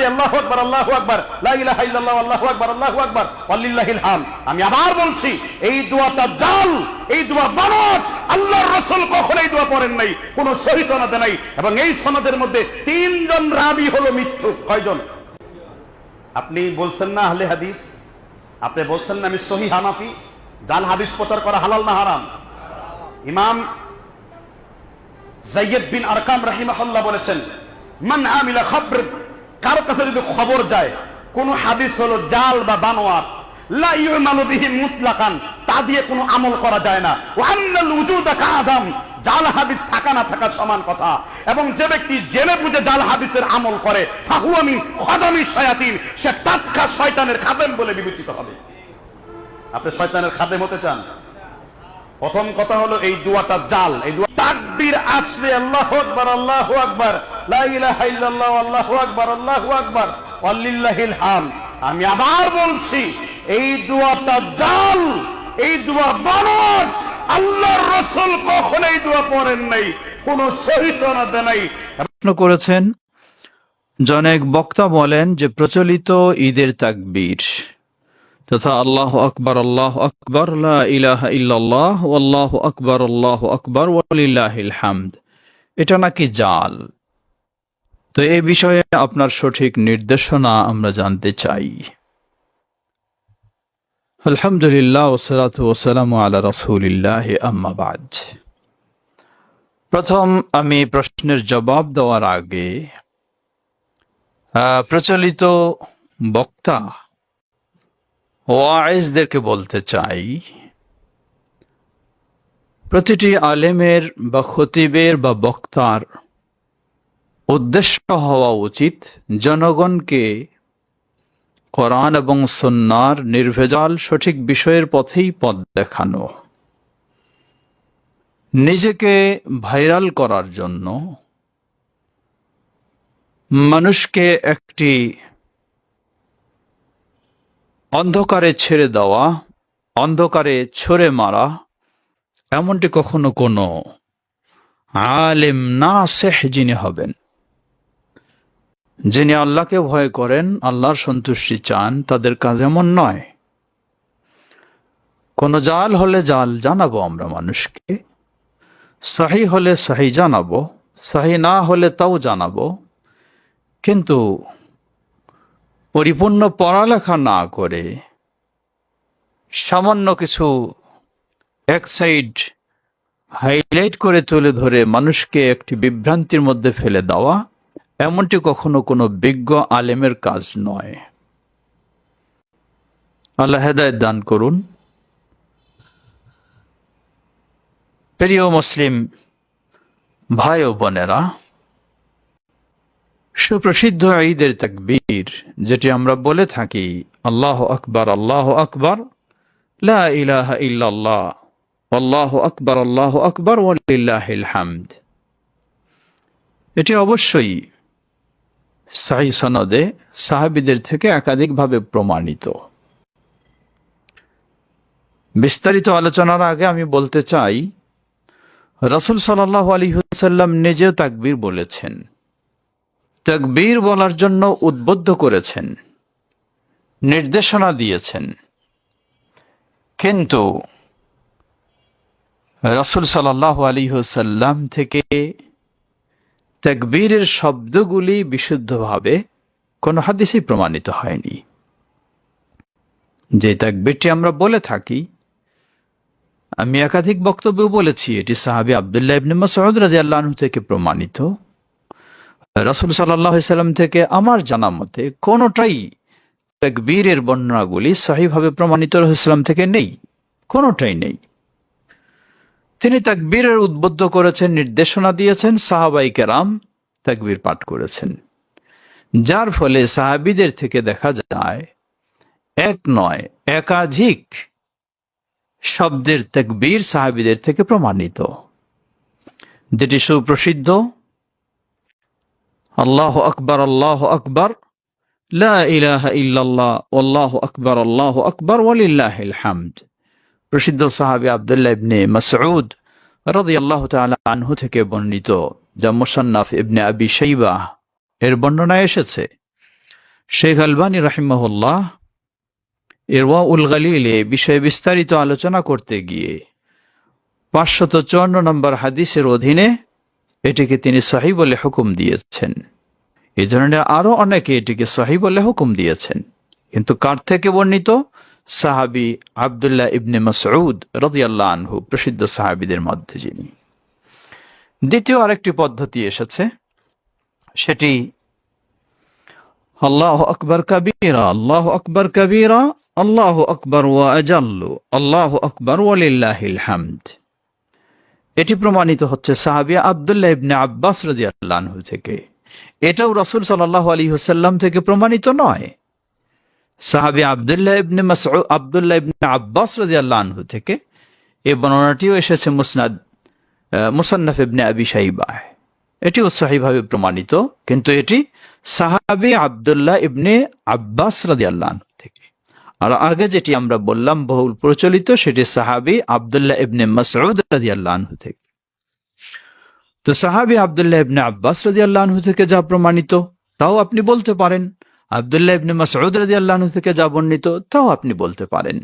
আসলে আল্লাহু আকবার আল্লাহু আকবার আল্লাহু আকবার আল্লাহু আকবার, ওয়ালিল্লাহিল হাম আমি আবার বলছি, এই দোয়াটা জাল এই দোয়া বানোয়াট আল্লাহর রাসূল কখনো এই দোয়া পড়েন নাই, কোন সহিহ সনদে নাই। এবং এই সনদের মধ্যে তিনজন রাবি হলো মিথ্যুক। কয়জন? আপনি বলছেন না আহলে হাদিস? আপনি বলছেন না আমি সহি হানাফি? জাল হাদিস প্রচার করা হালাল না হারাম? ইমাম জাইয়দ বিন আরকাম রাহিমাহুল্লাহ বলেছেন, মান আমিলা খবর কারও কাছে যদি খবর যায়, কোন হাদিস হলো জাল বা বানোয়ার তা দিয়ে কোনো আমল করা যায় না। জাল হাদিস থাকা না থাকা সমান কথা। এবং যে ব্যক্তি জেনে বুঝে জাল হাদিসের আমল করে, ফাহুয়া মিন খাদামি সে টাটকা শয়তানের খাদেম বলে বিবেচিত হবে। আপনি শয়তানের খাদেম হতে চান? প্রথম কথা হলো এই দুয়াটা জাল, এই দোয়া তাকবীর আসলে আল্লাহু আকবার আল্লাহু আকবার। আমি আবার বলছি, এই দোয়াটা জাল এই দোয়া বানোয়াট, আল্লাহর রাসূল কখনো এই দোয়া পড়েন নাই, কোন সহিহ নাই। প্রশ্ন করেছেন জনেক বক্তা বলেন যে প্রচলিত ঈদের তাকবীর, তথা আল্লাহ আকবর আল্লাহ আকবর ইলাহা ইল্লাল্লাহ, আল্লাহ আকবর আল্লাহ আকবর, ওয়ালিল্লাহিল হামদ। এটা নাকি জাল? তো এই বিষয়ে আপনার সঠিক নির্দেশনা আমরা জানতে চাই। আলহামদুলিল্লাহ প্রথম আমি প্রশ্নের জবাব দেওয়ার আগে প্রচলিত বক্তা ওয়াইজদেরকে বলতে চাই, প্রতিটি আলেমের বা খতিবের বা বক্তার উদ্দেশ্য হওয়া উচিত জনগণকে কোরআন এবং সন্ন্যার নির্ভেজাল সঠিক বিষয়ের পথেই পথ দেখানো। নিজেকে ভাইরাল করার জন্য মানুষকে একটি অন্ধকারে ছেড়ে দেওয়া, অন্ধকারে ছড়ে মারা এমনটি কখনো কোনো আলেম না সেহ যিনি হবেন। যিনি আল্লাহকে ভয় করেন, আল্লাহর সন্তুষ্টি চান, তাদের কাজ এমন নয়। কোন জাল হলে জাল জানাব আমরা মানুষকে। সাহি হলে সাহি জানাব, সাহি না হলে তাও জানাব। কিন্তু পরিপূর্ণ পড়ালেখা না করে সামান্য কিছু এক সাইড হাইলাইট করে তুলে ধরে মানুষকে একটি বিভ্রান্তির মধ্যে ফেলে দেওয়া এমনটি কখনো কোনো বিজ্ঞ আলেমের কাজ নয়। আল্লাহ হেদায়ত দান করুন। প্রিয় মুসলিম ভাই ও বোনেরা, সুপ্রসিদ্ধ ঈদের তাকবীর যেটি আমরা বলে থাকি, আল্লাহ আকবার আল্লাহ আকবার, লা আল্লাহ আকবার আল্লাহ আকবার, ওয়ালিল্লাহিল হামদ। এটি অবশ্যই সাহি সনদে সাহাবিদের থেকে একাধিকভাবে প্রমাণিত। বিস্তারিত আলোচনার আগে আমি বলতে চাই, রসুল সাল্লাহ আলী হুসাল্লাম নিজেও তাকবীর বলেছেন। তাকবীর বলার জন্য উদ্বুদ্ধ করেছেন, নির্দেশনা দিয়েছেন। কিন্তু রসুল সাল্লাহ আলী হুসাল্লাম থেকে তাকবীরের শব্দগুলি বিশুদ্ধভাবে কোনো হাদিসই প্রমাণিত হয়নি। যে তাকবীরটি আমরা বলে থাকি, আমি একাধিক বক্তব্য বলেছি, এটি সাহাবি আবদুল্লাহ ইবনে মাসউদ রাদিয়াল্লাহু আনহু থেকে প্রমাণিত। রাসূল সাল্লাল্লাহু আলাইহি সাল্লাম থেকে আমার জানা মতে কোনোটাই তাকবীরের বর্ণনাগুলি সহিভাবে প্রমাণিত রাসূলুল্লাহ থেকে নেই, কোনোটাই নেই। তিনি তাকবীরের উদ্বুদ্ধ করেছেন, নির্দেশনা দিয়েছেন, সাহাবাই কেরাম তাকবীর পাঠ করেছেন। যার ফলে সাহাবিদের থেকে দেখা যায়, এক নয়, একাধিক শব্দের তাকবীর সাহাবিদের থেকে প্রমাণিত। যেটি সুপ্রসিদ্ধ, আল্লাহ আকবর আল্লাহ আকবর, লা ইলাহা ইল্লাল্লাহ আল্লাহ আকবর আল্লাহ আকবর, ওয়ালিল্লাহিল হামদ। প্রসিদ্ধ সাহাবি আবদুল্লাহ ইবনে মাসউদ রাদিয়াল্লাহু তাআলা আনহু থেকে বর্ণিত, যা মুসান্নাফ ইবনে আবি শাইবা এর বর্ণনায় এসেছে। শেখ আলবানী রাহিমাহুল্লাহ এরওয়া উল গালিলে বিষয়ে বিস্তারিত আলোচনা করতে গিয়ে পাঁচশত চুয়ান্ন নম্বর হাদিসের অধীনে এটিকে তিনি সহি বলে হুকুম দিয়েছেন। এই ধরনের আরও অনেকে এটিকে সহি বলে হুকুম দিয়েছেন। কিন্তু কার থেকে বর্ণিত? সাহাবি আবদুল্লাহ ইবনে মাসউদ রদিয়াল্লাহ আনহু, প্রসিদ্ধ সাহাবিদের মধ্যে যিনি। দ্বিতীয় আরেকটি পদ্ধতি এসেছে, সেটি আল্লাহ আকবর কবিরা, আল্লাহ আকবর কবিরা, আল্লাহ আকবর ওয়া আজাল্লু, আল্লাহ আকবর ওয়ালিল্লাহিল হামদ। এটি প্রমাণিত হচ্ছে সাহাবিয়া আবদুল্লাহ ইবনে আব্বাস রাদিয়াল্লাহু আনহু থেকে। এটাও রাসূল সাল্লাল্লাহু আলাইহি ওয়াসাল্লাম থেকে প্রমাণিত নয়। সাহাবী আবদুল্লাহ ইবনে মাসউদ, আবদুল্লাহ ইবনে আব্বাস রাদিয়াল্লাহু আনহু থেকে এই বর্ণনাটিও এসেছে মুসনাদ মুসান্নাফ ইবনে আবি শাইবাহ এটিও সহিভাবে প্রমাণিত, কিন্তু এটি সাহাবি আবদুল্লাহ ইবনে আব্বাস রাদিয়াল্লাহু আনহু থেকে। আর আগে যেটি আমরা বললাম, বহুল প্রচলিত, সেটি সাহাবি আবদুল্লাহ ইবনে মাসউদ রাদিয়াল্লাহু আনহু থেকে। তো সাহাবী আবদুল্লাহ ইবনে আব্বাস রাদিয়াল্লাহু আনহু থেকে যা প্রমাণিত, তাও আপনি বলতে পারেন। আবদুল্লাহ ইবনে মাসউদ রাজি আল্লাহন থেকে যা বর্ণিত তাও আপনি বলতে পারেন।